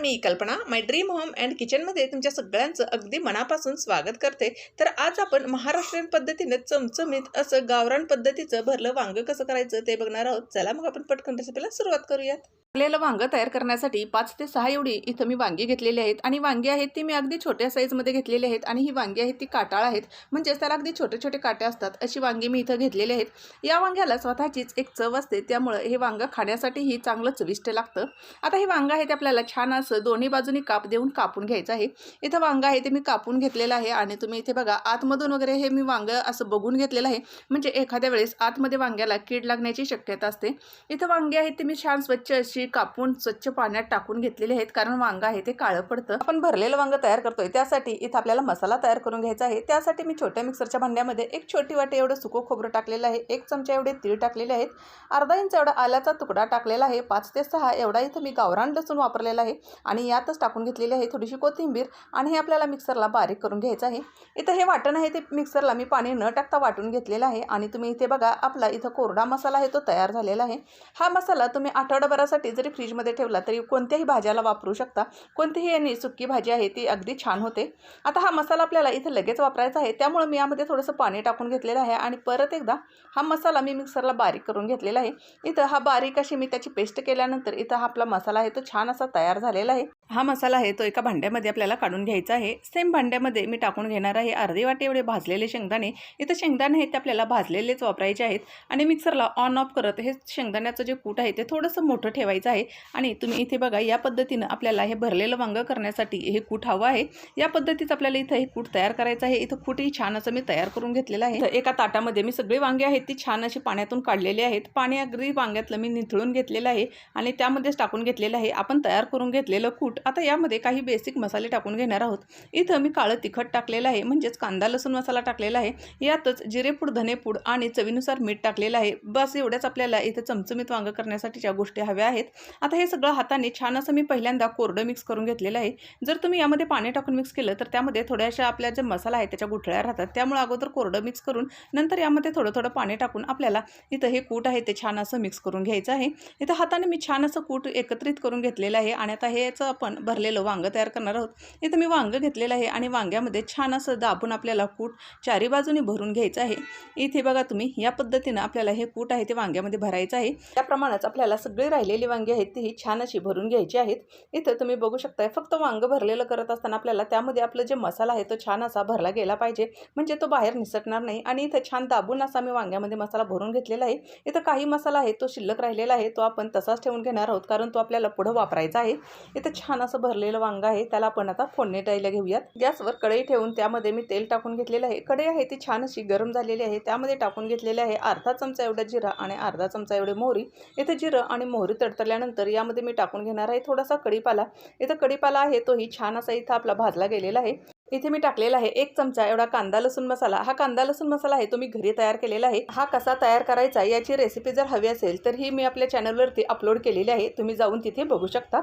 मी कल्पना माय dream home and किचनमध्ये तुमच्या सगळ्यांचं अगदी मनापासून स्वागत करते. तर आज आपण महाराष्ट्रीयन पद्धतीने चमचमीत असं गावरान पद्धतीचं भरलं वांग कसं करायचं ते बघणार आहोत. चला मग आपण पटकन रेसिपीला सुरुवात करूयात. आपल्याला वांगं तयार करण्यासाठी पाच ते सहा एवढी इथं मी वांगी घेतलेली आहेत. आणि वांगी आहेत ती मी अगदी छोट्या साईजमध्ये घेतलेली आहेत. आणि ही वांगी आहेत ती काटाळ आहेत. म्हणजेच त्याला अगदी छोटे छोटे काटे असतात. अशी वांगी मी इथं घेतलेली आहेत. या वांग्याला स्वतःचीच एक चव असते. त्यामुळं हे वांगं खाण्यासाठीही चांगलं चविष्ट लागतं. आता हे वांगं आहे ते आपल्याला छान असं दोन्ही बाजूनी काप देऊन कापून घ्यायचं आहे. इथं वांगं आहे ते मी कापून घेतलेलं आहे. आणि तुम्ही इथे बघा आतमधून वगैरे हे मी वांगं असं बघून घेतलेलं आहे. म्हणजे एखाद्या वेळेस आतमध्ये वांग्याला कीड लागण्याची शक्यता असते. इथं वांगी आहेत ते मी छान स्वच्छ अशी कापून स्वच्छ पाण्यात टाकून घेतलेले आहेत कारण वांगं आहे ते काळं पडतं. आपण भरलेलं वांगं तयार करतोय त्यासाठी इथं आपल्याला मसाला तयार करून घ्यायचा आहे. त्यासाठी मी छोट्या मिक्सरच्या भांड्यामध्ये एक छोटी वाटी एवढं सुकं खोबरं टाकलेलं आहे एक चमचा एवढे तीळ टाकलेले आहेत अर्धा इंच एवढा आल्याचा तुकडा टाकलेला आहे पाच ते सहा एवढा इथं मी गावरान लसूण वापरलेला आहे आणि यातच टाकून घेतलेली आहे थोडीशी कोथिंबीर आणि हे आपल्याला मिक्सरला बारीक करून घ्यायचं आहे. इथं हे वाटण आहे ते मिक्सरला मी पाणी न टाकता वाटून घेतलेलं आहे आणि तुम्ही इथे बघा आपला इथं कोरडा मसाला आहे तो तयार झालेला आहे. हा मसाला तुम्ही आठवडाभरासाठी जरी फ्रीजमध्ये ठेवला तरी कोणत्याही भाज्याला वापरू शकता. कोणतीही यांनी सुकी भाजी आहे ती अगदी छान होते. आता हा मसाला आपल्याला इथं लगेच वापरायचा आहे. त्यामुळे मी यामध्ये थोडंसं पाणी टाकून घेतलेलं आहे आणि परत एकदा हा मसाला मी मिक्सरला बारीक करून घेतलेला आहे. इथं हा बारीक अशी मी त्याची पेस्ट केल्यानंतर इथं हा आपला मसाला आहे तो छान असा तयार झालेला आहे. हा मसाला आहे तो एका भांड्यामध्ये आपल्याला काढून घ्यायचा आहे. सेम भांड्यामध्ये मी टाकून घेणार आहे अर्धी वाटी एवढे भाजलेले शेंगदाणे. इथं शेंगदाणे आहेत ते आपल्याला भाजलेलेच वापरायचे आहेत आणि मिक्सरला ऑन ऑफ करत हे शेंगदाण्याचं जे कूट आहे ते थोडंसं मोठं ठेवायचं आहे. आणि तुम्ही इथे बघा या पद्धतीनं आपल्याला हे भरलेलं वांगं करण्यासाठी हे कूट हवं आहे. या पद्धतीचं आपल्याला इथं हे कूट तयार करायचं आहे. इथं कूटही छान असं मी तयार करून घेतलेलं आहे. एका ताटामध्ये मी सगळी वांगे आहेत ती छान अशी पाण्यातून काढलेली आहेत. पाणी अगदी वांग्यातलं मी निथळून घेतलेलं आहे आणि त्यामध्येच टाकून घेतलेलं आहे. आपण तयार करून घेतलेलं कूट आता यामध्ये काही बेसिक मसाले टाकून घेणार आहोत. इथं मी काळं तिखट टाकलेलं आहे म्हणजेच कांदा लसूण मसाला टाकलेला आहे. यातच जिरेपूड धनेपूड आणि चवीनुसार मीठ टाकलेलं आहे. बस एवढ्याच आपल्याला इथं चमचमीत वांगं करण्यासाठीच्या गोष्टी हव्या आहेत. आता हे सगळं हाताने छान असं मी पहिल्यांदा कोरडं मिक्स करून घेतलेलं आहे. जर तुम्ही यामध्ये पाणी टाकून मिक्स केलं तर त्यामध्ये थोड्याशा आपल्या जे मसाला आहे त्याच्या गुठळ्या राहतात. त्यामुळे अगोदर कोरडं मिक्स करून नंतर यामध्ये थोडं थोडं पाणी टाकून आपल्याला इथं हे कूट आहे ते छान असं मिक्स करून घ्यायचं आहे. इथं हाताने मी छान असं कूट एकत्रित करून घेतलेलं आहे आणि आता हेचं आपण भरलेलं वांगं तयार करणार आहोत. इथं मी वांगं घेतलेलं आहे आणि वांग्यामध्ये छान असं दाबून आपल्याला कूट चारी बाजूने भरून घ्यायचं आहे. इथे बघा तुम्ही या पद्धतीनं आपल्याला हे कूट आहे ते वांग्यामध्ये भरायचं आहे. त्याप्रमाणेच आपल्याला सगळी राहिलेली वांगी आहेत तीही छान अशी भरून घ्यायची आहेत. इथं तुम्ही बघू शकताय फक्त वांगं भरलेलं करत असताना आपल्याला त्यामध्ये आपलं जे मसाला आहे तो छान असा भरला गेला पाहिजे. म्हणजे तो बाहेर निसटणार नाही आणि इथं छान दाबून असा मी वांग्यामध्ये मसाला भरून घेतलेला आहे. इथं काही मसाला आहे तो शिल्लक राहिलेला आहे तो आपण तसाच ठेवून घेणार आहोत कारण तो आपल्याला पुढं वापरायचा आहे. इथं छान असं भरलेलं वांगं आहे त्याला आपण आता फोडणी टाईला घेऊयात. गॅसवर कढई ठेवून त्यामध्ये मी तेल टाकून घेतलेलं आहे. कढई आहे ती छान अशी गरम झालेली आहे त्यामध्ये टाकून घेतलेले आहे अर्धा चमचा एवढा जिरा आणि अर्धा चमचा एवढे मोहरी. इथं जिरं आणि मोहरी तडतरल्यानंतर यामध्ये मी टाकून घेणार आहे थोडासा कढीपाला. इथं कढीपाला आहे तोही छान असा इथं आपला भाजला गेलेला आहे. इथे मी टाकलेला आहे एक चमचा एवढा कांदा लसूण मसाला. हा कांदा लसूण मसाला आहे तो मी घरी तयार केलेला आहे. हा कसा तयार करायचा याची रेसिपी जर हवी असेल तर ही मी आपल्या चॅनलवरती अपलोड केलेली आहे. तुम्ही जाऊन तिथे बघू शकता.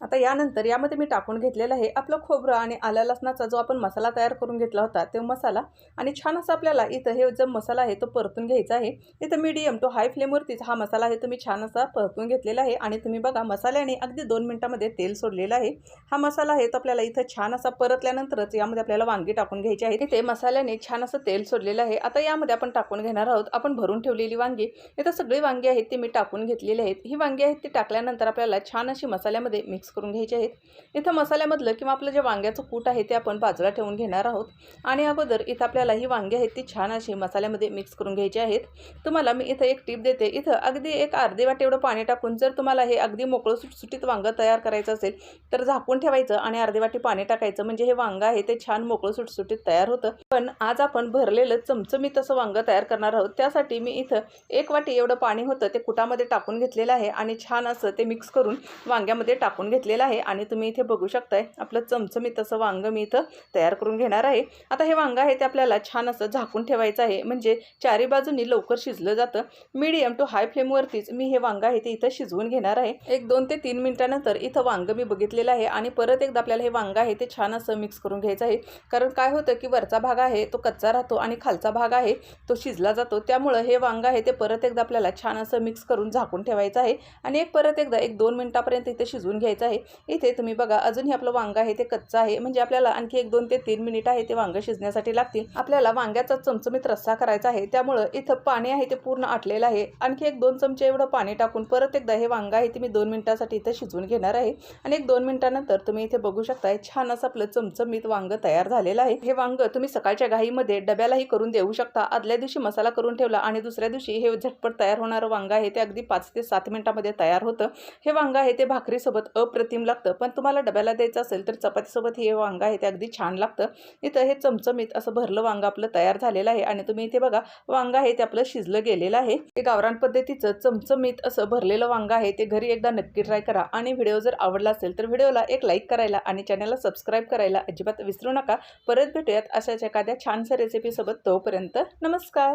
आता यानंतर यामध्ये मी टाकून घेतलेलं आहे आपलं खोबरं आणि आल्या लसणाचा जो आपण मसाला तयार करून घेतला होता तो मसाला. आणि छान असा आपल्याला इथं हे जो मसाला आहे तो परतून घ्यायचा आहे. इथं मीडियम टू हाय फ्लेमवरतीच हा मसाला आहे तुम्ही छान असा परतून घेतलेला आहे. आणि तुम्ही बघा मसाल्याने अगदी दोन मिनटामध्ये तेल सोडलेलं आहे. हा मसाला आहे तो आपल्याला इथं छान असा परतल्यानंतरच यामध्ये आपल्याला वांगी टाकून घ्यायची आहे. इथे मसाल्याने छान असं तेल सोडलेलं आहे. आता यामध्ये आपण टाकून घेणार आहोत आपण भरून ठेवलेली वांगी. इथं सगळी वांगी आहेत ती मी टाकून घेतलेली आहेत. ही वांगी आहेत ती टाकल्यानंतर आपल्याला छान अशी मसाल्यामध्ये मिक्स करून घ्यायचे आहेत. इथं मसाल्यामधलं किंवा आपलं जे वांग्याचं कूट आहे ते आपण बाजूला ठेवून घेणार आहोत. आणि अगोदर इथं आपल्याला ही वांगी आहेत ती छान अशी मसाल्यामध्ये मिक्स करून घ्यायची आहेत. तुम्हाला मी इथं एक टीप देते. इथं अगदी एक अर्धी वाटे एवढं पाणी टाकून जर तुम्हाला हे अगदी मोकळं सुटसुटीत वांगं तयार करायचं असेल तर झाकून ठेवायचं आणि अर्धी वाटी पाणी टाकायचं. म्हणजे हे वांगं आहे ते छान मोकळं सुटसुटीत तयार होतं. पण आज आपण भरलेलं चमचमीत असं वांगं तयार करणार आहोत. त्यासाठी मी इथं एक वाटी एवढं पाणी होतं ते कुटामध्ये टाकून घेतलेलं आहे आणि छान असं ते मिक्स करून वांग्यामध्ये टाकून घेतलेलं आहे आणि तुम्ही इथे बघू शकताय आपलं चमचमीत असं वांगं मी इथं तयार करून घेणार आहे. आता हे वांगं आहे ते आपल्याला छान असं झाकून ठेवायचं आहे. म्हणजे चारी बाजूनी लवकर शिजलं जातं. मीडियम टू हाय फ्लेमवरतीच मी हे वांगं आहे ते इथं शिजवून घेणार आहे. एक दोन ते तीन मिनिटानंतर इथं वांगं मी बघितलेलं आहे आणि परत एकदा आपल्याला हे वांगं आहे ते छान असं मिक्स करून घ्यायचं आहे. कारण काय होतं की वरचा भाग आहे तो कच्चा राहतो आणि खालचा भाग आहे तो शिजला जातो. त्यामुळं हे वांगं आहे ते परत एकदा आपल्याला छान असं मिक्स करून झाकून ठेवायचं आहे. आणि एक परत एकदा एक दोन मिनिटापर्यंत इथे शिजवून घ्यायचं आहे. आहे. इथे तुम्ही बघा अजूनही आपलं वांगं आहे ते कच्चं आहे. म्हणजे आपल्याला आणखी एक दोन ते तीन मिनिट आहे ते वांगं शिजण्यासाठी लागतील. आपल्याला वांग्याचा चमचमीत रस्सा करायचा आहे. त्यामुळं इथं पाणी आहे ते पूर्ण आटलेलं आहे. आणखी एक दोन चमचे एवढं पाणी टाकून परत एकदा हे वांगं आहे ते मी दोन मिनिटासाठी इथं शिजवून घेणार आहे. आणि एक दोन मिनिटानंतर तुम्ही इथे बघू शकताय छान असं आपलं चमचमीत वांग तयार झालेलं आहे. हे वांग तुम्ही सकाळच्या घाईमध्ये डब्यालाही करून देऊ शकता. आदल्या दिवशी मसाला करून ठेवला आणि दुसऱ्या दिवशी हे झटपट तयार होणारं वांग आहे ते अगदी पाच ते सात मिनिटामध्ये तयार होतं. हे वांग आहे ते भाकरीसोबत अप्रतिम लागतं. पण तुम्हाला डब्याला द्यायचं असेल तर चपातीसोबत हे वांगा आहे ते अगदी छान लागतं. इथं हे चमचमीत असं भरलं वांगं आपलं तयार झालेलं आहे आणि तुम्ही इथे बघा वांगा आहे ते आपलं शिजलं गेलेलं आहे. हे गावरान पद्धतीचं चमचमीत असं भरलेलं वांगा आहे ते घरी एकदा नक्की ट्राय करा आणि व्हिडिओ जर आवडला असेल तर व्हिडिओला एक लाईक करायला आणि चॅनलला सबस्क्राईब करायला अजिबात विसरू नका. परत भेटूयात अशाच एखाद्या छानशा रेसिपीसोबत तोपर्यंत नमस्कार!